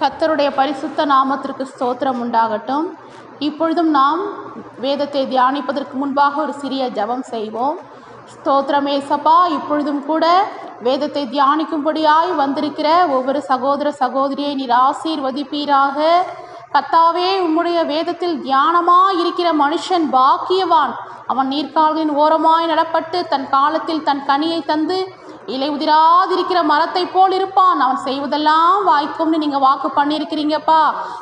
கத்தருடைய பரிசுத்த நாமத்திற்கு ஸ்தோத்திரம் உண்டாகட்டும். இப்பொழுதும் நாம் வேதத்தை தியானிப்பதற்கு முன்பாக ஒரு சிறிய ஜெபம் செய்வோம். ஸ்தோத்திரமே சபா. இப்பொழுதும் கூட வேதத்தை தியானிக்கும்படியாய் வந்திருக்கிற ஒவ்வொரு சகோதர சகோதரியை நீர் ஆசீர்வதிப்பீராக. கத்தாவே உம்முடைய வேதத்தில் தியானமாய் இருக்கிற மனுஷன் பாக்கியவான். அவன் நீர்க்கால்களின் ஓரமாய் நடப்பட்டு தன் காலத்தில் தன் கனியை தந்து இலை உதிராதிருக்கிற மரத்தை போல் இருப்பான் அவன் செய்வதெல்லாம் வாய்க்கும்னு நீங்கள் வாக்கு பண்ணியிருக்கிறீங்கப்பா.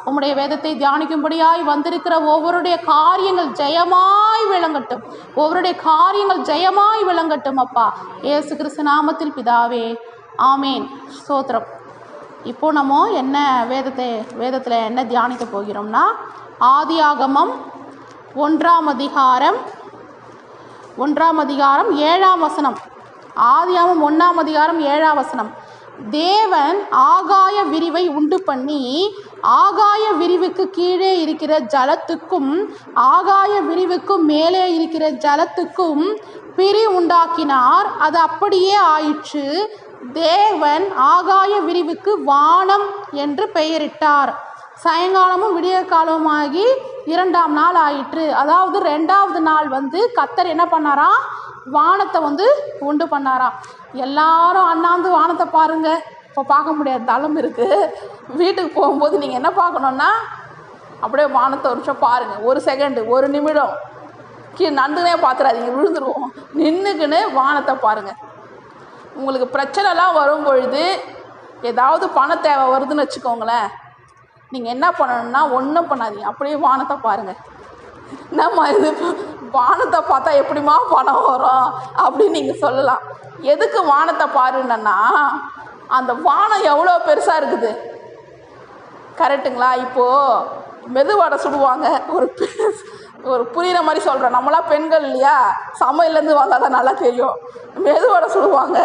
உம்முடைய வேதத்தை தியானிக்கும்படியாய் வந்திருக்கிற ஒவ்வொருடைய காரியங்கள் ஜெயமாய் விளங்கட்டும். ஒவ்வொருடைய காரியங்கள் ஜெயமாய் விளங்கட்டும் அப்பா. ஏசு கிறிஸ்து நாமத்தில் பிதாவே ஆமேன். ஸ்தோத்திரம். இப்போ நம்ம என்ன வேதத்தை வேதத்தில் என்ன தியானிக்க போகிறோம்னா ஆதியாகமம் ஒன்றாம் அதிகாரம் ஒன்றாம் அதிகாரம் ஏழாம் வசனம். ஆதியாமம் ஒன்றாம் அதிகாரம் ஏழாம் வசனம். தேவன் ஆகாய விரிவை உண்டு பண்ணி ஆகாய விரிவுக்கு கீழே இருக்கிற ஜலத்துக்கும் ஆகாய விரிவுக்கும் மேலே இருக்கிற ஜலத்துக்கும் பிரி உண்டாக்கினார். அது அப்படியே ஆயிற்று. தேவன் ஆகாய விரிவுக்கு வானம் என்று பெயரிட்டார். சாயங்காலமும் விடிய காலமாகி இரண்டாம் நாள் ஆயிற்று. அதாவது ரெண்டாவது நாள் வந்து கத்தர் என்ன பண்ணாராம் வானத்தை வந்து உண்டு பண்ணாராம் எல்லாரும் அண்ணாந்து வானத்தை பாருங்க. இப்போ பார்க்க முடியாத தளம் இருக்குது வீட்டுக்கு போகும்போது நீங்கள் என்ன பார்க்கணுன்னா அப்படியே வானத்தை ஒரு நிமிஷம் பாருங்கள் ஒரு செகண்டு ஒரு நிமிடம். கீழே நண்டுனே பார்த்துடாதீங்க விழுந்துருவோம். நின்றுக்குன்னு வானத்தை பாருங்கள் உங்களுக்கு பிரச்சனைலாம் வரும் பொழுது ஏதாவது பண தேவை வருதுன்னு வச்சுக்கோங்களேன். நீங்கள் என்ன பண்ணணும்னா ஒன்றும் பண்ணாதீங்க. அப்படியே வானத்தை பாருங்கள் என்னம்மா இது? வானத்தை பார்த்தா எப்படிம்மா பணம் வரும் அப்படின்னு நீங்கள் சொல்லலாம். எதுக்கு வானத்தை பாருன்னா அந்த வானம் எவ்வளோ பெருசாக இருக்குது? கரெக்டுங்களா இப்போது மெதுவடை சுடுவாங்க. ஒரு ஒரு புரிகிற மாதிரி சொல்கிறேன் நம்மளாம் பெண்கள் இல்லையா? சமையல்லேருந்து வந்தால் தான் நல்லா தெரியும். மெதுவடை சுடுவாங்க.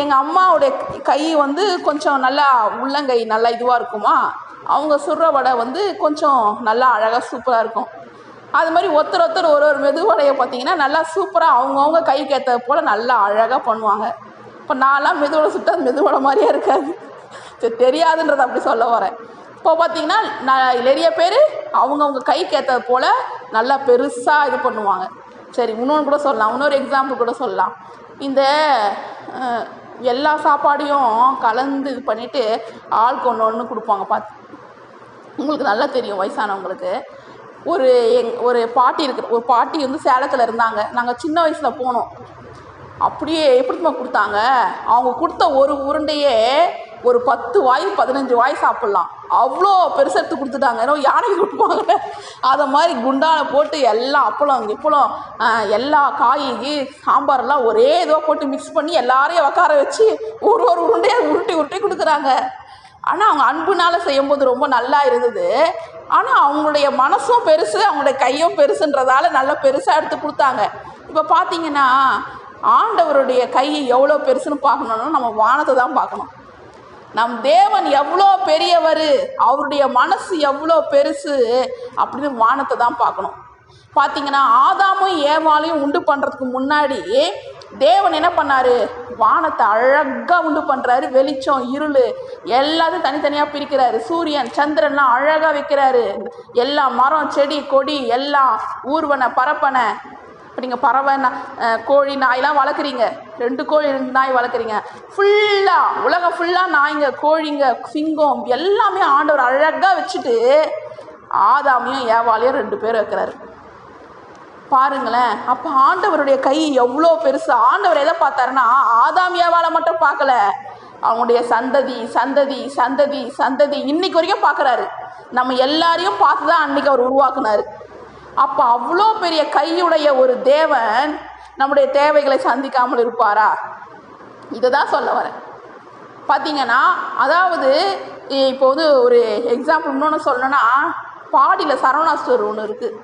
எங்கள் அம்மாவுடைய கை வந்து கொஞ்சம் நல்லா உள்ளங்கை நல்லா இதுவாக இருக்குமா? அவங்க சுடுற வடை வந்து கொஞ்சம் நல்லா அழகாக சூப்பராக இருக்கும். அது மாதிரி ஒருத்தர் ஒருத்தர் ஒரு ஒரு மெதுவடைய பார்த்தீங்கன்னா நல்லா சூப்பராக அவங்கவுங்க கைக்கு ஏற்றது போல் நல்லா அழகாக பண்ணுவாங்க. இப்போ நான்லாம் மெதுவடை சுட்டா அது மெதுவடை மாதிரியே இருக்காது. சரி தெரியாதுன்றதை அப்படி சொல்ல வரேன். இப்போ பார்த்தீங்கன்னா நான் நிறைய பேர் அவங்கவுங்க கைக்கு ஏற்றது போல் நல்லா பெருசாக இது பண்ணுவாங்க. சரி இன்னொன்று கூட சொல்லலாம். இன்னொரு எக்ஸாம்பிள் கூட சொல்லலாம். இந்த எல்லா சாப்பாடையும் கலந்து இது பண்ணிவிட்டு ஆளுக்கு ஒன்று ஒன்று கொடுப்பாங்க பார்த்து உங்களுக்கு நல்லா தெரியும் வயசானவங்களுக்கு. ஒரு எங் ஒரு பாட்டி இருக்கு ஒரு பாட்டி வந்து சேலத்தில் இருந்தாங்க. நாங்கள் சின்ன வயசில் போனோம். அப்படியே எப்படிமா கொடுத்தாங்க? அவங்க கொடுத்த ஒரு உருண்டையே ஒரு பத்து வாய் பதினஞ்சு வாய் சாப்பிட்லாம். அவ்வளோ பெருசு எடுத்து கொடுத்துட்டாங்க. ஏன்னா யானைக்கு கொடுப்பாங்க அதை மாதிரி குண்டான போட்டு எல்லாம் அப்பளம் இப்பளம் எல்லா காய் சாம்பார்லாம் ஒரே இதுவாக போட்டு மிக்ஸ் பண்ணி எல்லாரையும் உக்கார வச்சு ஒரு ஒரு உருண்டையாக உருட்டி உருட்டி கொடுக்குறாங்க. ஆனால் அவங்க அன்புனால் செய்யும்போது ரொம்ப நல்லா இருந்தது. ஆனால் அவங்களுடைய மனசும் பெருசு அவங்களுடைய கையும் பெருசுன்றதால நல்லா பெருசாக எடுத்து கொடுத்தாங்க. இப்போ பார்த்தீங்கன்னா ஆண்டவருடைய கை எவ்வளோ பெருசுன்னு பார்க்கணுன்னா நம்ம வானத்தை தான் பார்க்கணும். நம் தேவன் எவ்வளோ பெரியவர் அவருடைய மனசு எவ்வளோ பெருசு அப்படின்னு வானத்தை தான் பார்க்கணும். பார்த்தீங்கன்னா ஆதாமும் ஏவாளையும் உண்டு பண்ணுறதுக்கு முன்னாடி தேவன் என்ன பண்ணாரு? வானத்தை அழகாக உண்டு பண்ணுறாரு வெளிச்சம் இருள் எல்லாத்தையும் தனித்தனியாக பிரிக்கிறாரு. சூரியன் சந்திரன்லாம் அழகாக வைக்கிறாரு. எல்லா மரம் செடி கொடி எல்லாம் ஊர்வன பரப்பனை. இப்போ நீங்கள் பறவை கோழி நாயெல்லாம் வளர்க்குறீங்க. ரெண்டு கோழி ரெண்டு நாய் வளர்க்குறீங்க. ஃபுல்லாக உலகம் ஃபுல்லாக நாய்ங்க கோழிங்க சிங்கம் எல்லாமே ஆண்டவர் அழகாக வச்சுட்டு ஆதாமியும் ஏவாலையும் ரெண்டு பேர் வைக்கிறாரு. பாருங்களேன். அப்போ ஆண்டவருடைய கை எவ்வளோ பெருசு. ஆண்டவர் எதை பார்த்தாருன்னா ஆதாமியாவால் மட்டும் பார்க்கல. அவங்களுடைய சந்ததி சந்ததி சந்ததி சந்ததி இன்னைக்கு வரைக்கும் பார்க்குறாரு. நம்ம எல்லாரையும் பார்த்து தான் அன்னைக்கு அவர் உருவாக்குனாரு. அப்போ அவ்வளோ பெரிய கையுடைய ஒரு தேவன் நம்முடைய தேவைகளை சந்திக்காமல் இருப்பாரா? இதை தான் சொல்ல வரேன். பார்த்தீங்கன்னா அதாவது இப்போ வந்து ஒரு எக்ஸாம்பிள் இன்னொன்று சொல்லணும்னா பாடியில் சரவணா ஸ்டோர் ஒன்று இருக்குது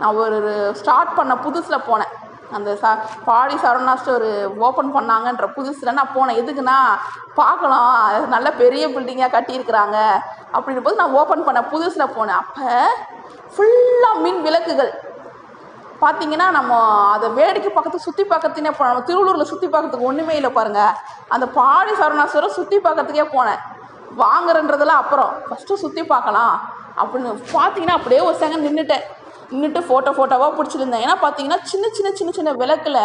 நான் ஒரு ஸ்டார்ட் பண்ண புதுசில் போனேன். அந்த சா பாடி சரவணா ஸ்டோர் ஓப்பன் பண்ணாங்கன்ற புதுசில் நான் போனேன். எதுக்குன்னா பார்க்கலாம். அது நல்ல பெரிய பில்டிங்காக கட்டியிருக்கிறாங்க. அப்படின்ற போது நான் ஓப்பன் பண்ண புதுசில் போனேன். அப்போ ஃபுல்லாக மின் விளக்குகள். பார்த்தீங்கன்னா நம்ம அதை வேடிக்கை பார்க்கறதுக்கு சுற்றி பார்க்கறதுனே போனோம். நம்ம திருவள்ளூரில் சுற்றி பார்க்கறதுக்கு ஒன்றுமே இல்லை பாருங்கள் அந்த பாடி சரணாசுரம் சுற்றி பார்க்கறதுக்கே போனேன். வாங்குறன்றதெல்லாம் அப்புறம். ஃபஸ்ட்டு சுற்றி பார்க்கலாம். அப்படின்னு பார்த்தீங்கன்னா அப்படியே ஒரு செகண்ட் நின்றுட்டேன் நின்றுட்டு ஃபோட்டோ ஃபோட்டோவாக பிடிச்சிருந்தேன். ஏன்னா பார்த்தீங்கன்னா சின்ன சின்ன சின்ன சின்ன விளக்கில்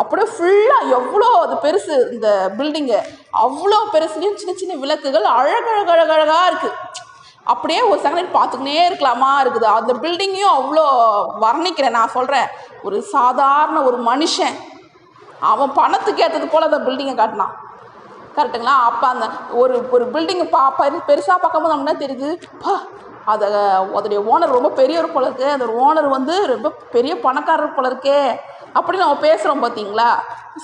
அப்படியே ஃபுல்லாக எவ்வளோ அது பெருசு இந்த பில்டிங்கு அவ்வளோ பெருசுலேயும் சின்ன சின்ன விளக்குகள் அழகழகழகழகாக இருக்குது அப்படியே ஒரு செகண்ட் பார்த்துக்கினே இருக்கலாமா இருக்குது. அந்த பில்டிங்கையும் அவ்வளோ வர்ணிக்கிறேன் நான் சொல்கிறேன் ஒரு சாதாரண ஒரு மனுஷன் அவன் பணத்துக்கு ஏற்றது போல் அந்த பில்டிங்கை காட்டினான். கரெக்டுங்களா அப்போ அந்த ஒரு ஒரு பில்டிங்கை பா பெருசாக பார்க்கும்போது நமக்கு என்ன தெரியுது? பா அதை அதோடைய ஓனர் ரொம்ப பெரியவர் போல இருக்கு அந்த ஓனர் வந்து ரொம்ப பெரிய பணக்காரர் போல இருக்கே அப்படி நம்ம பேசுகிறோம் பார்த்தீங்களா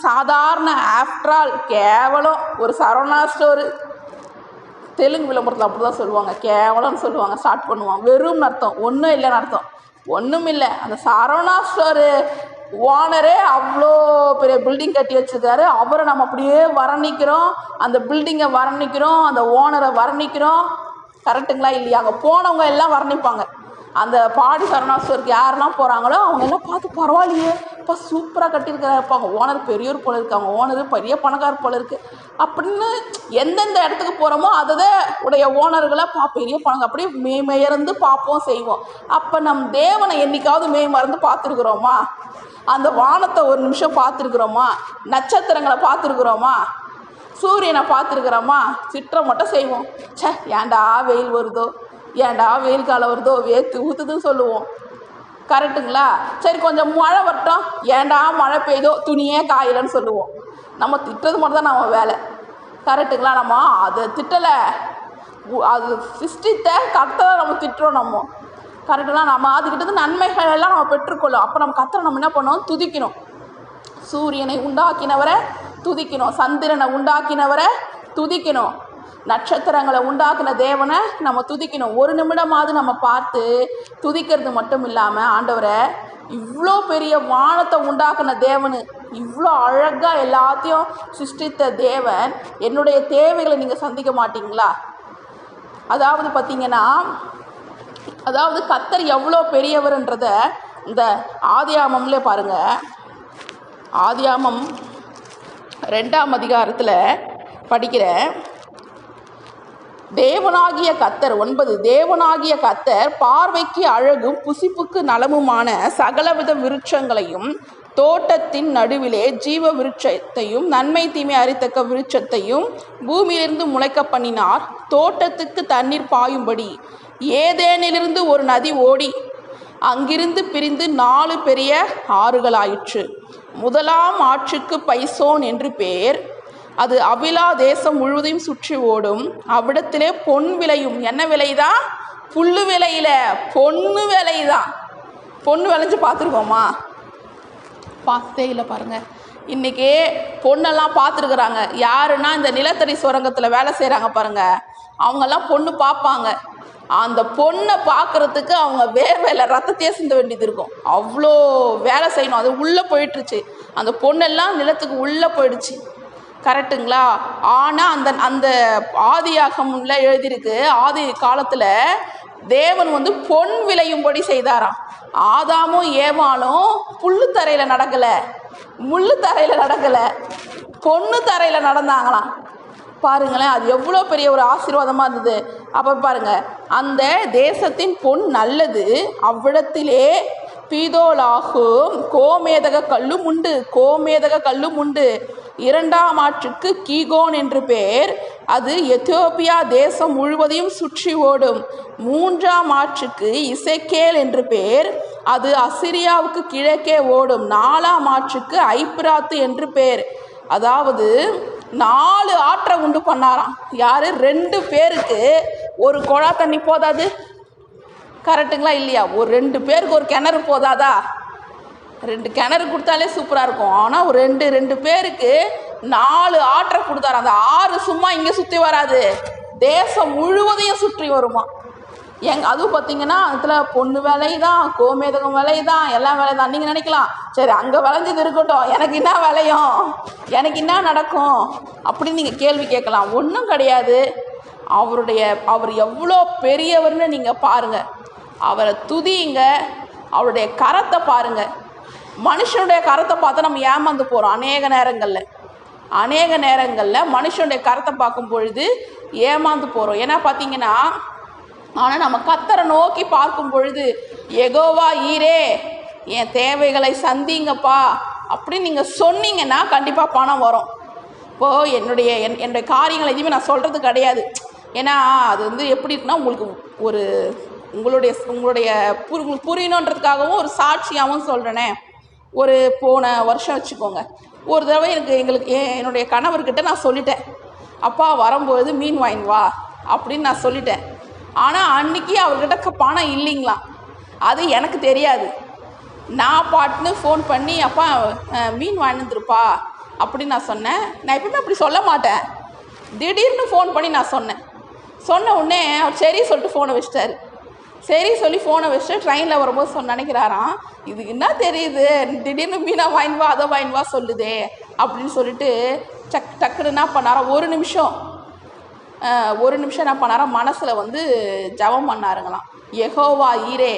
சாதாரண ஆஃப்டர் ஆல் கேவலம் ஒரு சரவணா ஸ்டோரு தெலுங்கு விளம்பரத்தில் அப்படி தான் சொல்லுவாங்க. கேவலம்னு சொல்லுவாங்க ஸ்டார்ட் பண்ணுவாங்க. வெறும்னு அர்த்தம். ஒன்றும் இல்லைன்னு அர்த்தம். ஒன்றும் இல்லை. அந்த சரவணா ஸ்டோரு ஓனரே அவ்வளோ பெரிய பில்டிங் கட்டி வச்சிருக்காரு. அவரை நம்ம அப்படியே வர்ணிக்கிறோம். அந்த பில்டிங்கை வர்ணிக்கிறோம். அந்த ஓனரை வர்ணிக்கிறோம். கரெக்டுங்களா இல்லையா? அங்கே போனவங்க எல்லாம் வர்ணிப்பாங்க. அந்த பாடி சரவணா யாரெல்லாம் போகிறாங்களோ அவங்க எல்லாம் பார்த்து பரவாயில்லையே இப்போ சூப்பராக கட்டியிருக்காருப்பா அவங்க ஓனர் பெரியோர் போல இருக்கு அவங்க ஓனர் பெரிய பணக்காரர் போல இருக்கு. அப்படின்னு எந்தெந்த இடத்துக்கு போகிறோமோ அதை உடைய ஓனர்களை பா பெரிய பணம் அப்படியே மே மேயர்ந்து பார்ப்போம் செய்வோம். அப்போ நம் தேவனை என்னைக்காவது மே மறந்து பார்த்துருக்குறோமா? அந்த வானத்தை ஒரு நிமிஷம் பார்த்துருக்குறோமா? நட்சத்திரங்களை பார்த்துருக்குறோமா? சூரியனை பார்த்துருக்குறோமா? சிற்றம் மட்டும் செய்வோம். ச்சே ஏன்டா வெயில் வருதோ? ஏன்டா வெயில் காலம் வருதோ? வேத்து ஊற்றுதுன்னு சொல்லுவோம். கரெக்டுங்களா சரி கொஞ்சம் மழை வரட்டும். ஏன்டா மழை பெய்தோ துணியே காயலன்னு சொல்லுவோம். நம்ம திட்டுறது மட்டும் தான் நம்ம வேலை. கரெக்டுங்களா நம்ம அதை திட்டலை. அது சிருஷ்டித்த கர்த்தரை நம்ம திட்டுறோம் நம்ம. கரெக்டுங்களா நம்ம அதுக்கிட்ட நன்மைகள் எல்லாம் நம்ம பெற்றுக்கொள்ளும். அப்போ நம்ம கர்த்தரை நம்ம என்ன பண்ணோம் துதிக்கணும். சூரியனை உண்டாக்கினவரை துதிக்கணும். சந்திரனை உண்டாக்கினவரை துதிக்கணும். நட்சத்திரங்களை உண்டாக்கின தேவனை நம்ம துதிக்கணும். ஒரு நிமிடமாவது நம்ம பார்த்து துதிக்கிறது மட்டும் இல்லாமல் ஆண்டவரை இவ்வளோ பெரிய வானத்தை உண்டாக்கின தேவனு இவ்வளோ அழகாக எல்லாத்தையும் சிருஷ்டித்த தேவன் என்னுடைய தேவைகளை நீங்கள் சந்திக்க மாட்டிங்களா? அதாவது பார்த்தீங்கன்னா அதாவது கத்தர் எவ்வளோ பெரியவர்ன்றத இந்த ஆதியாமம்லே பாருங்கள் ஆதியாமம் ரெண்டாம் அதிகாரத்தில் படிக்கிறேன் தேவனாகிய கத்தர் ஒன்பது தேவனாகிய கத்தர் பார்வைக்கு அழகும் புசிப்புக்கு நலமுமான சகலவித விருட்சங்களையும் தோட்டத்தின் நடுவிலே ஜீவ விருட்சத்தையும் நன்மை தீமை அறித்தக்க விருட்சத்தையும் பூமியிலிருந்து முளைக்க பண்ணினார். தோட்டத்துக்கு தண்ணீர் பாயும்படி ஏதேனிலிருந்து ஒரு நதி ஓடி அங்கிருந்து பிரிந்து நாலு பெரிய ஆறுகளாயிற்று. முதலாம் ஆற்றுக்கு பைசோன் என்று பேர். அது அபிலா தேசம் முழுவதையும் சுற்றி ஓடும். அவ்விடத்திலே பொன் விளையும். என்ன விலைதான் புல்லு விலையில. பொண்ணு விலைதான் பொண்ணு விளைஞ்சு பார்த்துருக்கோமா? பார்த்தே இல்லை பாருங்க. இன்றைக்கி பொண்ணெல்லாம் பார்த்துருக்குறாங்க. யாருன்னா இந்த நிலத்தடி சுரங்கத்தில் வேலை செய்கிறாங்க பாருங்க. அவங்கெல்லாம் பொண்ணு பார்ப்பாங்க. அந்த பொண்ணை பார்க்குறதுக்கு அவங்க வேர்வையில் ரத்தத்தையே சிந்த வேண்டியது இருக்கும். அவ்வளோ வேலை செய்யணும். அது உள்ளே போயிட்டுருச்சு. அந்த பொண்ணெல்லாம் நிலத்துக்கு உள்ளே போயிடுச்சு. கரெக்டுங்களா? ஆனால் அந்த அந்த ஆதியாகம்ல எழுதியிருக்கு ஆதி காலத்தில் தேவன் வந்து பொன் விளையும்படி செய்தாராம். ஆதாமும் ஏவாளும் புல்லு தரையில் நடக்கலை. முள்ளு தரையில் நடக்கலை. பொண்ணு தரையில் நடந்தாங்களாம். பாருங்களேன் அது எவ்வளோ பெரிய ஒரு ஆசீர்வாதமாக இருந்தது. அப்போ பாருங்கள் அந்த தேசத்தின் பொன் நல்லது அவ்விடத்திலே பீதோலாகும் கோமேதக கல்லும் உண்டு கோமேதக கல்லும் உண்டு. இரண்டாம் ஆற்றுக்கு கீகோன் என்று பேர் அது எத்தியோப்பியா தேசம் முழுவதையும் சுற்றி ஓடும். மூன்றாம் ஆற்றுக்கு இசைக்கேல் என்று பேர் அது அசிரியாவுக்கு கிழக்கே ஓடும். நாலாம் ஆற்றுக்கு ஐப்ராத்து என்று பேர். அதாவது நாலு ஆற்றை உண்டு பண்ணாராம். யாரு? ரெண்டு பேருக்கு ஒரு குழா தண்ணி போதாது? கரெக்டுங்களா இல்லையா? ஒரு ரெண்டு பேருக்கு ஒரு கிணறு போதாதா? ரெண்டு கிணறு கொடுத்தாலே சூப்பராக இருக்கும். ஆனால் ஒரு ரெண்டு ரெண்டு பேருக்கு நாலு ஆற்றை கொடுத்தாரு அந்த ஆறு சும்மா இங்கே சுற்றி வராது. தேசம் முழுவதையும் சுற்றி வருமா? எங் அதுவும் பார்த்தீங்கன்னா அதில் பொண்ணு விலை தான் கோமேதகம் விலை தான் எல்லாம் விலை தான் நீங்கள் நினைக்கலாம் சரி அங்கே விளைஞ்சது இருக்கட்டும் எனக்கு என்ன விளையும் எனக்கு என்ன நடக்கும்? அப்படின்னு நீங்கள் கேள்வி கேட்கலாம். ஒன்றும் கிடையாது. அவருடைய அவர் எவ்வளோ பெரியவர்னு நீங்கள் பாருங்கள் அவரை துதியுங்க. அவருடைய கரத்தை பாருங்கள் மனுஷனுடைய கரத்தை பார்த்து நம்ம ஏமாந்து போகிறோம் அநேக நேரங்களில். அநேக நேரங்களில் மனுஷனுடைய கரத்தை பார்க்கும் பொழுது ஏமாந்து போகிறோம் ஏன்னா பார்த்தீங்கன்னா ஆனால் நம்ம கத்தரை நோக்கி பார்க்கும் பொழுது எகோவா ஈரே என் தேவைகளை சந்திங்கப்பா. அப்படின்னு நீங்கள் சொன்னீங்கன்னா கண்டிப்பாக பணம் வரும். இப்போது என்னுடைய என் என்னுடைய காரியங்கள் எதுவுமே நான் சொல்கிறது கிடையாது. ஏன்னா அது வந்து எப்படி இருக்குன்னா உங்களுக்கு ஒரு உங்களுடைய உங்களுடைய புரி உங்களுக்கு புரியணுன்றதுக்காகவும் ஒரு சாட்சியாகவும் சொல்கிறேனே ஒரு போன வருஷம் வச்சுக்கோங்க. ஒரு தடவை எனக்கு எங்களுக்கு என் என்னுடைய கணவர்கிட்ட நான் சொல்லிட்டேன். அப்பா வரும்போது மீன் வாங்கி வா. அப்படின்னு நான் சொல்லிட்டேன். ஆனால் அன்னைக்கு அவர்கிட்ட க- பணம் இல்லைங்களாம் அது எனக்கு தெரியாது. நான் பாட்டுன்னு ஃபோன் பண்ணி அப்பா மீன் வாங்கிட்டுருப்பா அப்படின்னு நான் சொன்னேன். நான் எப்பவுமே அப்படி சொல்ல மாட்டேன். திடீர்னு ஃபோன் பண்ணி நான் சொன்னேன். சொன்ன உடனே அவர் சரி சொல்லிட்டு ஃபோனை வச்சிட்டாரு. சரி சொல்லி ஃபோனை வச்சுட்டு ட்ரெயினில் வரும்போது சொன்ன நினைக்கிறாராம் இதுக்கு என்ன தெரியுது? திடீர்னு மீனா வாங்கிட்டு வா அதை வாங்கிட்டு வா சொல்லுதே அப்படின்னு சொல்லிட்டு டக் டக்குன்னு என்ன பண்ணாராம் ஒரு நிமிஷம். ஒரு நிமிஷம் என்ன பண்ணாராம் மனசில் வந்து ஜெபம் பண்ணாருங்களாம். எகோவா ஈரே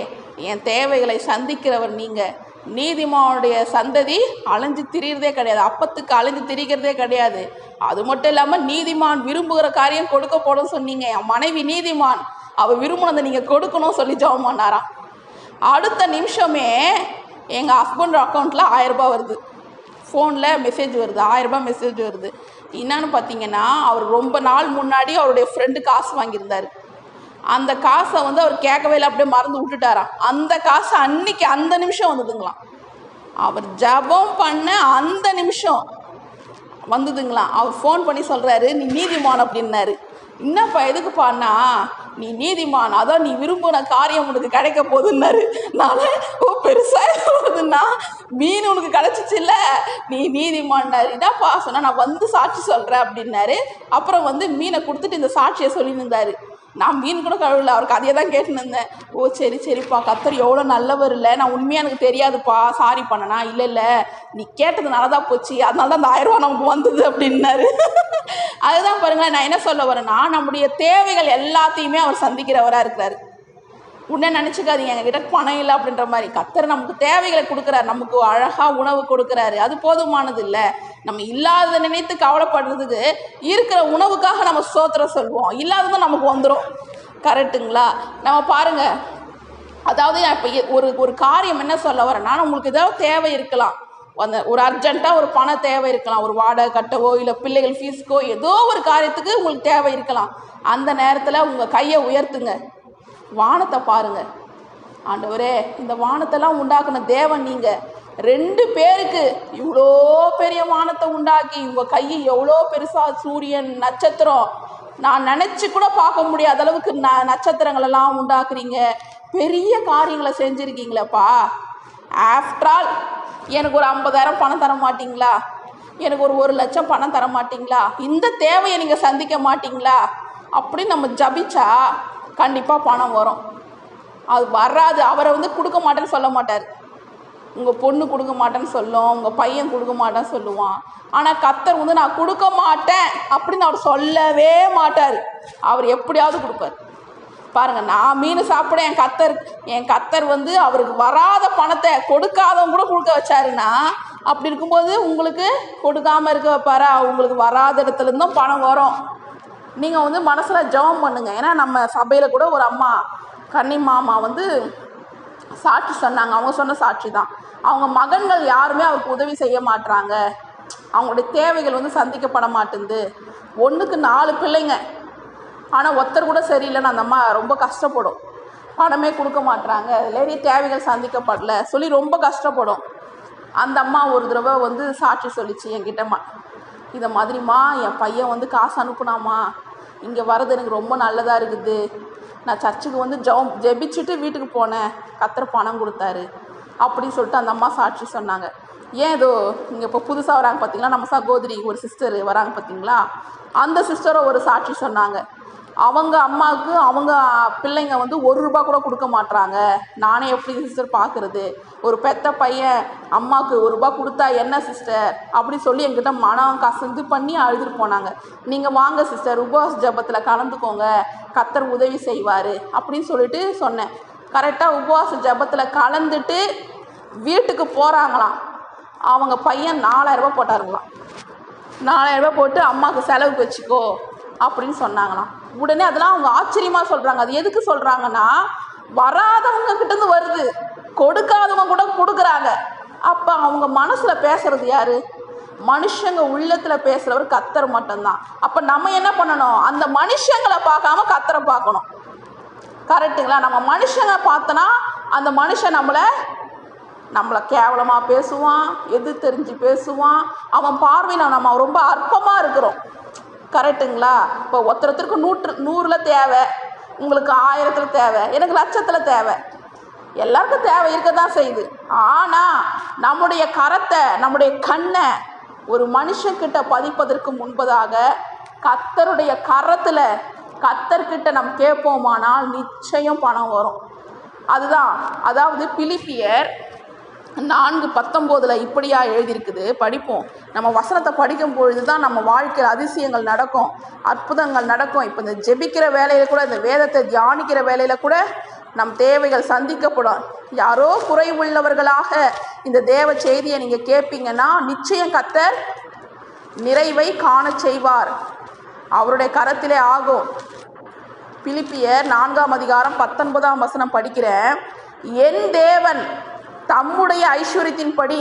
என் தேவைகளை சந்திக்கிறவர் நீங்கள் நீதிமானுடைய சந்ததி அலைஞ்சு திரியிறதே கிடையாது. அப்பத்துக்கு அலைஞ்சு திரிக்கிறதே கிடையாது. அது மட்டும் இல்லாமல் நீதிமான் விரும்புகிற காரியம் கொடுக்க போடும் சொன்னீங்க. என் மனைவி நீதிமான். அவள் விரும்பினதை நீங்கள் கொடுக்கணும் சொல்லி ஜெபம் பண்ணாராம். அடுத்த நிமிஷமே எங்கள் ஹஸ்பண்ட் அக்கௌண்ட்டில் ஆயிரரூபா வருது. ஃபோனில் மெசேஜ் வருது. ஆயிரரூபா மெசேஜ் வருது. என்னன்னு பார்த்தீங்கன்னா அவர் ரொம்ப நாள் முன்னாடி அவருடைய ஃப்ரெண்டு காசு வாங்கியிருந்தார். அந்த காசை வந்து அவர் கேட்கவே இல்லை அப்படியே மறந்து விட்டுட்டாராம். அந்த காசு அன்னைக்கு அந்த நிமிஷம் வந்ததுங்களாம். அவர் ஜபம் பண்ண அந்த நிமிஷம் வந்ததுங்களாம். அவர் ஃபோன் பண்ணி சொல்கிறாரு நீ நீதிமான் அப்படின்னாரு. என்னப்பா எதுக்குப்பான்னா நீ நீதிமான்? அதான் நீ விரும்பின காரியம் உனக்கு கிடைக்க போகுதுன்னாரு. நான் ஓ பெருசாக போகுதுன்னா மீன் உனக்கு கிடச்சிச்சில்ல நீ நீதிமான்னாரு. என்னப்பா சொன்னா நான் வந்து சாட்சி சொல்கிறேன் அப்படின்னாரு. அப்புறம் வந்து மீனை கொடுத்துட்டு இந்த சாட்சியை சொல்லியிருந்தாரு நான் மீன் கூட கழுவல அவர் கதையை தான் கேட்டுன்னு இருந்தேன். ஓ சரி சரிப்பா கத்தர் எவ்வளோ நல்லவர் இல்லை. நான் உண்மையாக எனக்கு தெரியாதுப்பா. சாரி பண்ணனா இல்லை இல்லை. நீ கேட்டதுனால தான் போச்சு. அதனால தான் அந்த ஆயிரம் ரூபா நமக்கு வந்தது அப்படின்னாரு. அதுதான் பாருங்களேன் நான் என்ன சொல்ல வரேன்னா நம்முடைய தேவைகள் எல்லாத்தையுமே அவர் சந்திக்கிறவராக இருக்கிறாரு. உடனே நினச்சிக்காதீங்க எங்ககிட்ட பணம் இல்லை அப்படின்ற மாதிரி. கத்தர் நமக்கு தேவைகளை கொடுக்குறாரு. நமக்கு அழகாக உணவு கொடுக்குறாரு. அது போதுமானது இல்லை. நம்ம இல்லாத நினைத்து கவலைப்படுறதுக்கு இருக்கிற உணவுக்காக நம்ம சோத்திரம் சொல்லுவோம். இல்லாததும் நமக்கு வந்துடும் கரெக்டுங்களா நம்ம பாருங்கள் அதாவது இப்போ ஒரு ஒரு காரியம் என்ன சொல்ல வரேன்னா உங்களுக்கு ஏதாவது தேவை இருக்கலாம். அந்த ஒரு அர்ஜென்ட்டாக ஒரு பண தேவை இருக்கலாம். ஒரு வாடகை கட்டவோ இல்லை பிள்ளைகள் ஃபீஸுக்கோ ஏதோ ஒரு காரியத்துக்கு உங்களுக்கு தேவை இருக்கலாம். அந்த நேரத்தில் உங்கள் கையை உயர்த்துங்க. வானத்தை பாருங்க. ஆண்டவரே இந்த வானத்தெல்லாம் உண்டாக்குன தேவன் நீங்க. ரெண்டு பேருக்கு இவ்வளோ பெரிய வானத்தை உண்டாக்கி உங்க கையை எவ்வளோ பெருசா சூரியன் நட்சத்திரம் நான் நினச்சி கூட பார்க்க முடியாத அளவுக்கு ந நட்சத்திரங்கள் எல்லாம் உண்டாக்குறீங்க. பெரிய காரியங்களை செஞ்சுருக்கீங்களேப்பா. ஆஃப்டர் ஆல் எனக்கு ஒரு ஐம்பதாயிரம் பணம் தர மாட்டிங்களா? எனக்கு ஒரு ஒரு லட்சம் பணம் தர மாட்டிங்களா? இந்த தேவையை நீங்கள் சந்திக்க மாட்டிங்களா? அப்படின்னு நம்ம ஜபிச்சா கண்டிப்பாக பணம் வரும். அது வராது. அவரை வந்து கொடுக்க மாட்டேன்னு சொல்ல மாட்டார். உங்கள் பொண்ணு கொடுக்க மாட்டேன்னு சொல்லும். உங்கள் பையன் கொடுக்க மாட்டேன்னு சொல்லுவான். ஆனால் கத்தர் வந்து நான் கொடுக்க மாட்டேன் அப்படின்னு அவர் சொல்லவே மாட்டார். அவர் எப்படியாவது கொடுப்பார். பாருங்க நான் மீன் சாப்பிட என் கத்தர் என் கத்தர் வந்து அவருக்கு வராத பணத்தை கொடுக்காதவங்க கூட கொடுக்க வச்சாருன்னா அப்படி இருக்கும்போது உங்களுக்கு கொடுக்காம இருக்க வைப்பாரா உங்களுக்கு வராத இடத்துலேருந்தும் பணம் வரும். நீங்கள் வந்து மனசில் ஜெபம் பண்ணுங்கள் ஏன்னா நம்ம சபையில் கூட ஒரு அம்மா கன்னி மாமா வந்து சாட்சி சொன்னாங்க. அவங்க சொன்ன சாட்சி தான். அவங்க மகன்கள் யாருமே அவருக்கு உதவி செய்ய மாட்டுறாங்க அவங்களுடைய தேவைகள் வந்து சந்திக்கப்பட மாட்டேங்குது. ஒன்றுக்கு நாலு பிள்ளைங்க. ஆனால் ஒருத்தர் கூட சரியில்லைன்னு அந்த அம்மா ரொம்ப கஷ்டப்படும். பணமே கொடுக்க மாட்டுறாங்க நிறைய தேவைகள் சந்திக்கப்படல. சொல்லி ரொம்ப கஷ்டப்படும். அந்த அம்மா ஒரு தடவை வந்து சாட்சி சொல்லிச்சு என்கிட்டம்மா இதை மாதிரிம்மா என் பையன் வந்து காசு அனுப்புனாமா இங்கே வர்றது எனக்கு ரொம்ப நல்லதாக இருக்குது. நான் சர்ச்சுக்கு வந்து ஜெபம் ஜெபிச்சுட்டு வீட்டுக்கு போனேன். கத்திர பணம் கொடுத்தாரு. அப்படின்னு சொல்லிட்டு அந்த அம்மா சாட்சி சொன்னாங்க. ஏன் ஏதோ இங்கே இப்போ புதுசாக வராங்க பார்த்தீங்களா நம்ம சகோதரி ஒரு சிஸ்டர் வராங்க பார்த்தீங்களா அந்த சிஸ்டரும் ஒரு சாட்சி சொன்னாங்க. அவங்க அம்மாவுக்கு அவங்க பிள்ளைங்க வந்து ஒரு ரூபா கூட கொடுக்க மாட்டுறாங்க நானே எப்படி சிஸ்டர் பார்க்குறது ஒரு பெத்த பையன் அம்மாவுக்கு ஒரு ரூபா கொடுத்தா என்ன சிஸ்டர் அப்படி சொல்லி எங்கிட்ட மனம் கசந்து பண்ணி அழுதுட்டு போனாங்க. நீங்கள் வாங்க சிஸ்டர் உபவாச ஜபத்தில் கலந்துக்கோங்க. கத்தர் உதவி செய்வார் அப்படின்னு சொல்லிட்டு சொன்னேன். கரெக்டாக உபவாச ஜபத்தில் கலந்துட்டு வீட்டுக்கு போகிறாங்களாம் அவங்க பையன் நாலாயிரரூபா போட்டாருங்களாம். நாலாயிரரூபா போட்டு அம்மாவுக்கு செலவுக்கு வச்சுக்கோ அப்படின்னு சொன்னாங்களாம். உடனே அதெல்லாம் அவங்க ஆச்சரியமாக சொல்கிறாங்க அது எதுக்கு சொல்கிறாங்கன்னா வராதவங்க கிட்டேருந்து வருது. கொடுக்காதவங்க கூட கொடுக்குறாங்க. அப்போ அவங்க மனசில் பேசுறது யார்? மனுஷங்க உள்ளத்தில் பேசுகிறவர் கத்தர் மட்டும்தான். அப்போ நம்ம என்ன பண்ணணும்? அந்த மனுஷங்களை பார்க்காம கத்தரை பார்க்கணும். கரெக்டுங்களா நம்ம மனுஷங்க பார்த்தோன்னா அந்த மனுஷன் நம்மளை நம்மளை கேவலமாக பேசுவான் எது தெரிஞ்சு பேசுவான். அவன் பார்வையில் நம்ம ரொம்ப அற்பமாக இருக்கிறோம். கரெக்டுங்களா? இப்போ ஒருத்தருக்கு நூற்று நூறில் தேவை. உங்களுக்கு ஆயிரத்தில் தேவை. எனக்கு லட்சத்தில் தேவை. எல்லாருக்கும் தேவை இருக்க தான் செய்யுது. ஆனால் நம்முடைய கரத்தை நம்முடைய கண்ணை ஒரு மனுஷன்கிட்ட பதிப்பதற்கு முன்பதாக கத்தருடைய கரத்தில் கத்தர்கிட்ட நம்ம கேட்போமானால் நிச்சயம் பணம் வரும். அதுதான். அதாவது பிலிப்பியர் நான்கு பத்தொம்போதில் இப்படியா எழுதியிருக்குது. படிப்போம். நம்ம வசனத்தை படிக்கும் பொழுது தான் நம்ம வாழ்க்கையில் அதிசயங்கள் நடக்கும். அற்புதங்கள் நடக்கும். இப்போ இந்த ஜெபிக்கிற வேலையில் கூட இந்த வேதத்தை தியானிக்கிற வேலையில் கூட நம் தேவைகள் சந்திக்கப்படும். யாரோ குறைவுள்ளவர்களாக இந்த தேவ செய்தியை நீங்கள் கேட்பீங்கன்னா நிச்சயம் கத்தர் நிறைவை காண செய்வார். அவருடைய கரத்திலே ஆகும். பிலிப்பியர் நான்காம் அதிகாரம் பத்தொன்பதாம் வசனம் படிக்கிறேன். என் தேவன் தம்முடைய ஐஸ்வர்யத்தின்படி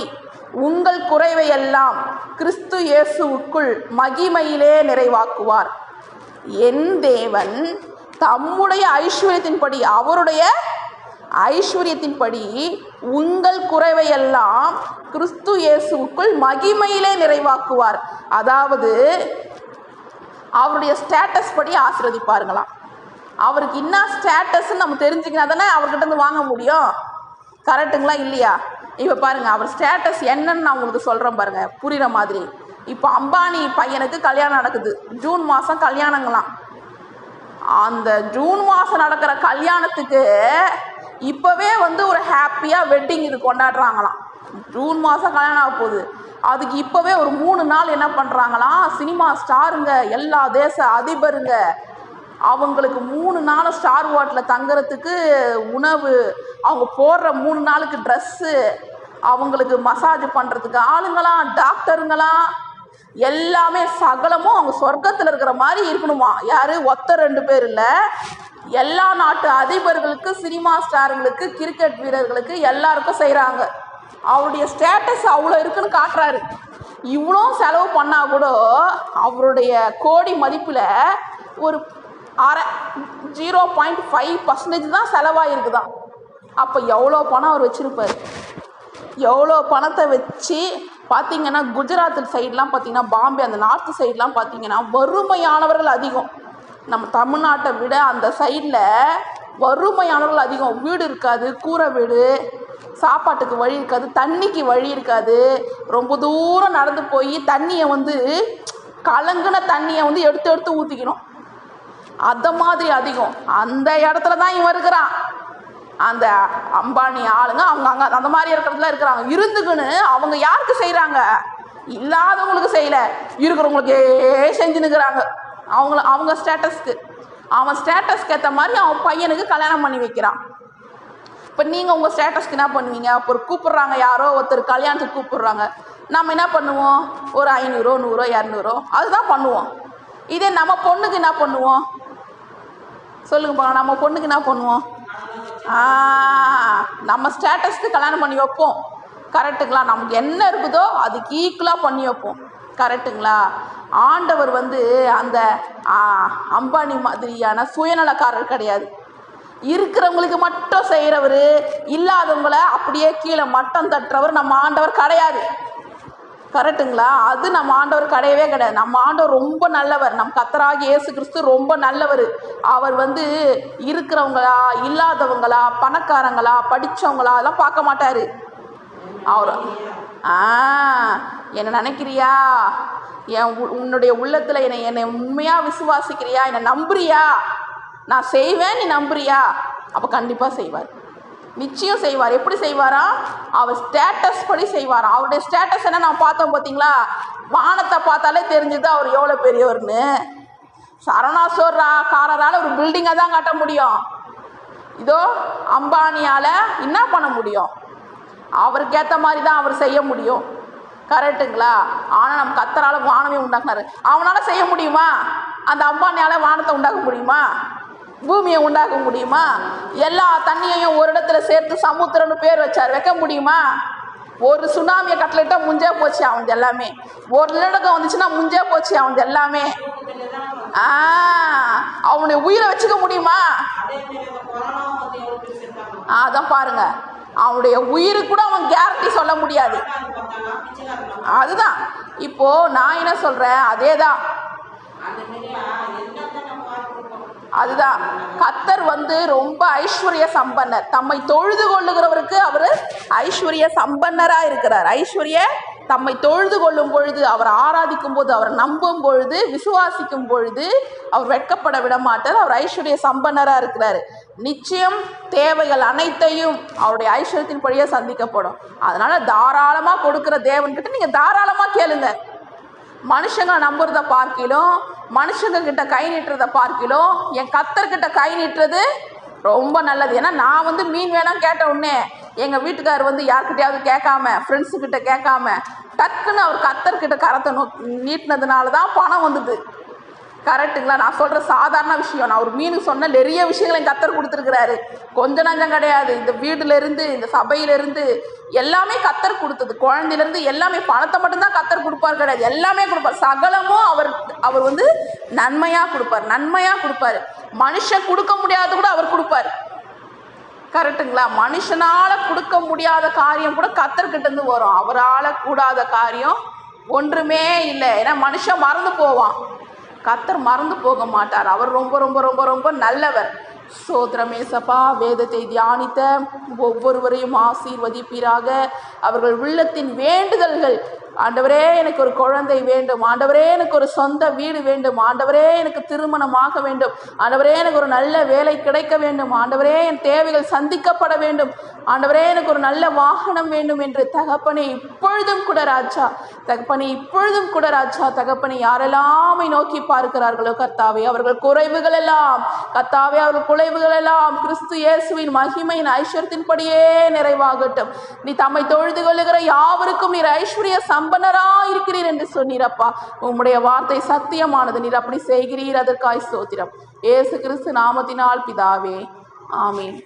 உங்கள் குறைவையெல்லாம் கிறிஸ்து இயேசுவுக்குள் மகிமையிலே நிறைவாக்குவார். என் தேவன் தம்முடைய ஐஸ்வர்யத்தின்படி அவருடைய ஐஸ்வர்யத்தின்படி உங்கள் குறைவையெல்லாம் கிறிஸ்து இயேசுவுக்குள் மகிமையிலே நிறைவாக்குவார். அதாவது அவருடைய ஸ்டேட்டஸ் படி ஆசிர்வதிப்பாருங்களாம் அவருக்கு என்ன ஸ்டேட்டஸ்ன்னு நம்ம தெரிஞ்சுக்கினா தானே அவர்கிட்ட இருந்து வாங்க முடியும். கரெக்டுங்களா இல்லையா? இப்போ பாருங்கள் அவர் ஸ்டேட்டஸ் என்னன்னு நான் உங்களுக்கு சொல்கிறேன் பாருங்கள் புரிகிற மாதிரி. இப்போ அம்பானி பையனுக்கு கல்யாணம் நடக்குது. ஜூன் மாதம் கல்யாணங்களாம். அந்த ஜூன் மாதம் நடக்கிற கல்யாணத்துக்கு இப்போவே வந்து ஒரு ஹாப்பியாக வெட்டிங் இது கொண்டாடுறாங்களாம். ஜூன் மாதம் கல்யாணம் ஆக போகுது. அதுக்கு இப்போவே ஒரு மூணு நாள் என்ன பண்ணுறாங்களாம் சினிமா ஸ்டாருங்க எல்லா தேச அதிபருங்க அவங்களுக்கு மூணு நாள் ஸ்டார் வாட்டில் தங்குறதுக்கு உணவு அவங்க போடுற மூணு நாளுக்கு ட்ரெஸ்ஸு அவங்களுக்கு மசாஜ் பண்ணுறதுக்கு ஆளுங்களாம் டாக்டருங்களாம் எல்லாமே சகலமும் அவங்க சொர்க்கத்தில் இருக்கிற மாதிரி இருக்கணுமா? யார்? ஒத்த ரெண்டு பேர் இல்லை. எல்லா நாட்டு அதிபர்களுக்கு சினிமா ஸ்டாருங்களுக்கு கிரிக்கெட் வீரர்களுக்கு எல்லாருக்கும் செய்கிறாங்க அவருடைய ஸ்டேட்டஸ் அவ்வளோ இருக்குன்னு காட்டுறாரு. இவ்வளோ செலவு பண்ணால் கூட அவருடைய கோடி மதிப்பில் ஒரு அரை ஜீரோ பாயிண்ட் ஃபைவ் பர்சன்டேஜ் தான் செலவாயிருக்குதான். அப்போ எவ்வளோ பணம் அவர் வச்சுருப்பார்? எவ்வளோ பணத்தை வச்சு பார்த்தீங்கன்னா குஜராத் சைட்லாம் பார்த்தீங்கன்னா பாம்பே அந்த நார்த்து சைட்லாம் பார்த்தீங்கன்னா வறுமையானவர்கள் அதிகம். நம்ம தமிழ்நாட்டை விட அந்த சைடில் வறுமையானவர்கள் அதிகம். வீடு இருக்காது கூரை வீடு சாப்பாட்டுக்கு வழி இருக்காது தண்ணிக்கு வழி இருக்காது. ரொம்ப தூரம் நடந்து போய் தண்ணியை வந்து கலங்கின தண்ணியை வந்து எடுத்து எடுத்து ஊற்றிக்கணும் அந்த மாதிரி அதிகம். அந்த இடத்துல தான் இவன் இருக்கிறான். அந்த அம்பானி ஆளுங்க அவங்க அங்கே அந்த மாதிரி இருக்கிறதுல இருக்கிறாங்க. இருந்துக்குன்னு அவங்க யாருக்கு செய்கிறாங்க இல்லாதவங்களுக்கு செய்யல. இருக்கிறவங்களுக்கே செஞ்சுன்னுக்குறாங்க அவங்கள அவங்க ஸ்டேட்டஸ்க்கு அவன் ஸ்டேட்டஸ்க்கு ஏற்ற மாதிரி அவன் பையனுக்கு கல்யாணம் பண்ணி வைக்கிறான். இப்போ நீங்கள் உங்கள் ஸ்டேட்டஸ்க்கு என்ன பண்ணுவீங்க? அப்போ ஒரு கூப்பிட்றாங்க யாரோ ஒருத்தர் கல்யாணத்துக்கு கூப்பிட்றாங்க. நம்ம என்ன பண்ணுவோம்? ஒரு ஐநூறோ நூறோ இரநூறோ அதுதான் பண்ணுவோம். இதே நம்ம பொண்ணுக்கு என்ன பண்ணுவோம்? சொல்லுங்க பாருங்க நம்ம பொண்ணுக்கு என்ன பண்ணுவோம்? நம்ம ஸ்டேட்டஸ்க்கு கல்யாணம் பண்ணி வைப்போம். கரெக்டுங்களா? நமக்கு என்ன இருக்குதோ அதுக்கு ஈக்குவலாக பண்ணி வைப்போம். கரெக்டுங்களா? ஆண்டவர் வந்து அந்த அம்பானி மாதிரியான சுயநலக்காரர் கிடையாது. இருக்கிறவங்களுக்கு மட்டும் செய்கிறவர் இல்லாதவங்கள அப்படியே கீழே மட்டம் தட்டுறவர் நம்ம ஆண்டவர் கிடையாது. கரெக்டுங்களா அது நம்ம ஆண்டவர் கிடையவே கிடையாது. நம்ம ஆண்டவர் ரொம்ப நல்லவர். நம் கத்தராகி இயேசு கிறிஸ்து ரொம்ப நல்லவர். அவர் வந்து இருக்கிறவங்களா இல்லாதவங்களா பணக்காரங்களா படித்தவங்களா அதெல்லாம் பார்க்க மாட்டார். அவர் ஆ என்ன நினைக்கிறியா? என் உ- உன்னுடைய உள்ளத்தில் என்னை என்னை உண்மையாக விசுவாசிக்கிறியா? என்னை நம்புறியா? நான் செய்வேன் நீ நம்புறியா? அப்போ கண்டிப்பாக செய்வார். நிச்சயம் செய்வார். எப்படி செய்வாரா? அவர் ஸ்டேட்டஸ் படி செய்வார்? அவருடைய ஸ்டேட்டஸ் என்ன நான் பார்த்தோம் பார்த்தீங்களா? வானத்தை பார்த்தாலே தெரிஞ்சுது அவர் எவ்வளோ பெரியவர்னு. சரணாசோர் காரரால் ஒரு பில்டிங்கை தான் கட்ட முடியும். இதோ அம்பானியால் என்ன பண்ண முடியும்? அவருக்கு ஏற்ற மாதிரி தான் அவர் செய்ய முடியும். கரெக்டுங்களா ஆனால் நம்ம கத்தரால் வானமே உண்டாக்குனாரு. அவனால் செய்ய முடியுமா? அந்த அம்பானியால் வானத்தை உண்டாக்க முடியுமா? பூமியை உண்டாக்க முடியுமா? எல்லா தண்ணியையும் ஒரு இடத்துல சேர்த்து சமுத்திரம்னு பேர் வச்சார். வைக்க முடியுமா? ஒரு சுனாமியை கட்டளைட்டா முஞ்சே போச்சு அவன் எல்லாமே. ஒரு நிலநடுக்கம் வந்துச்சுன்னா முஞ்சே போச்சு அவன் எல்லாமே. ஆ அவனுடைய உயிரை வச்சுக்க முடியுமா? அதான் பாருங்க. அவனுடைய உயிருக்கு கூட அவன் கேரண்டி சொல்ல முடியாது. அதுதான். இப்போ நான் என்ன சொல்றேன்? அதே தான் அதுதான். கத்தர் வந்து ரொம்ப ஐஸ்வர்ய சம்பன்னர். தம்மை தொழுது கொள்ளுகிறவருக்கு அவர் ஐஸ்வர்ய சம்பன்னராக இருக்கிறார். ஐஸ்வர்ய தம்மை தொழுது கொள்ளும் பொழுது அவர் ஆராதிக்கும் போது அவர் நம்பும் பொழுது விசுவாசிக்கும் பொழுது அவர் வெட்கப்பட விட மாட்டார் அவர் ஐஸ்வர்ய சம்பன்னராக இருக்கிறார். நிச்சயம் தேவைகள் அனைத்தையும் அவருடைய ஐஸ்வர்யத்தின் படியே சந்திக்கப்படும். அதனால் தாராளமாக கொடுக்குற தேவன்கிட்ட நீங்கள் தாராளமாக கேளுங்கள் மனுஷங்க நம்புறத பார்க்கிலும் மனுஷங்க கிட்ட கை நீட்டுறத பார்க்கிலும் என் கத்தர்கிட்ட கை நீட்டுறது ரொம்ப நல்லது. ஏன்னா நான் வந்து மீன் வேணாம் கேட்ட உடனே எங்கள் வீட்டுக்காரர் வந்து யார்கிட்டயாவது கேட்காம ஃப்ரெண்ட்ஸுக்கிட்ட கேட்காம டக்குன்னு அவர் கத்தர்கிட்ட கரத்தை நோ நீட்டினதுனால தான் பணம் வந்தது. கரெக்டுங்களா? நான் சொல்கிற சாதாரண விஷயம். நான் ஒரு மீனுக்கு சொன்ன நிறைய விஷயங்களை கத்தர் கொடுத்துருக்குறாரு. கொஞ்ச நஞ்சம் கிடையாது. இந்த வீட்டிலேருந்து இந்த சபையிலேருந்து எல்லாமே கத்தர் கொடுத்தது. குழந்தையிலேருந்து எல்லாமே பணத்தை மட்டும்தான் கத்தர் கொடுப்பார் கிடையாது. எல்லாமே கொடுப்பார். சகலமும் அவர் அவர் வந்து நன்மையாக கொடுப்பார். நன்மையாக கொடுப்பார். மனுஷன் கொடுக்க முடியாத கூட அவர் கொடுப்பார். கரெக்டுங்களா? மனுஷனால கொடுக்க முடியாத காரியம் கூட கத்தர்கிட்டேருந்து வரும். அவரால் கூடாத காரியம் ஒன்றுமே இல்லை. ஏன்னா மனுஷன் மறந்து போவான். கத்தர் மறந்து போக மாட்டார். அவர் ரொம்ப ரொம்ப ரொம்ப ரொம்ப நல்லவர். சோத்ரமேசப்பா வேதத்தை தியானித்த ஒவ்வொருவரையும் ஆசீர்வதிப்பீராக. அவர்கள் உள்ளத்தின் வேண்டுதல்கள் ஆண்டவரே எனக்கு ஒரு குழந்தை வேண்டும். ஆண்டவரே எனக்கு ஒரு சொந்த வீடு வேண்டும். ஆண்டவரே எனக்கு திருமணமாக வேண்டும். ஆண்டவரே எனக்கு ஒரு நல்ல வேலை கிடைக்க வேண்டும். ஆண்டவரே என் தேவைகள் சந்திக்கப்பட வேண்டும். ஆண்டவரே எனக்கு ஒரு நல்ல வாகனம் வேண்டும் என்று தகப்பனை இப்பொழுதும் கூட ராஜா தகப்பனை இப்பொழுதும் கூட ராஜா தகப்பனை யாரெல்லாமை நோக்கி பார்க்கிறார்களோ கர்த்தாவே அவர்கள் குறைவுகள் எல்லாம் கர்த்தாவே அவர்கள் குறைவுகள் எல்லாம் கிறிஸ்து இயேசுவின் மகிமையின் ஐஸ்வர்யத்தின்படியே நிறைவாகட்டும். நீ தம்மை தொழுது கொள்ளுகிற யாவருக்கும் நீர் ஐஸ்வர்ய சம்பனரா இருக்கிறீர் என்று சொன்னீரப்பா. உம்முடைய வார்த்தை சத்தியமானது. நீர் அப்படி செய்கிறீர் அதற்காய் சோத்திரம் ஏசு கிறிஸ்து நாமத்தினால் பிதாவே. ஆமீன்.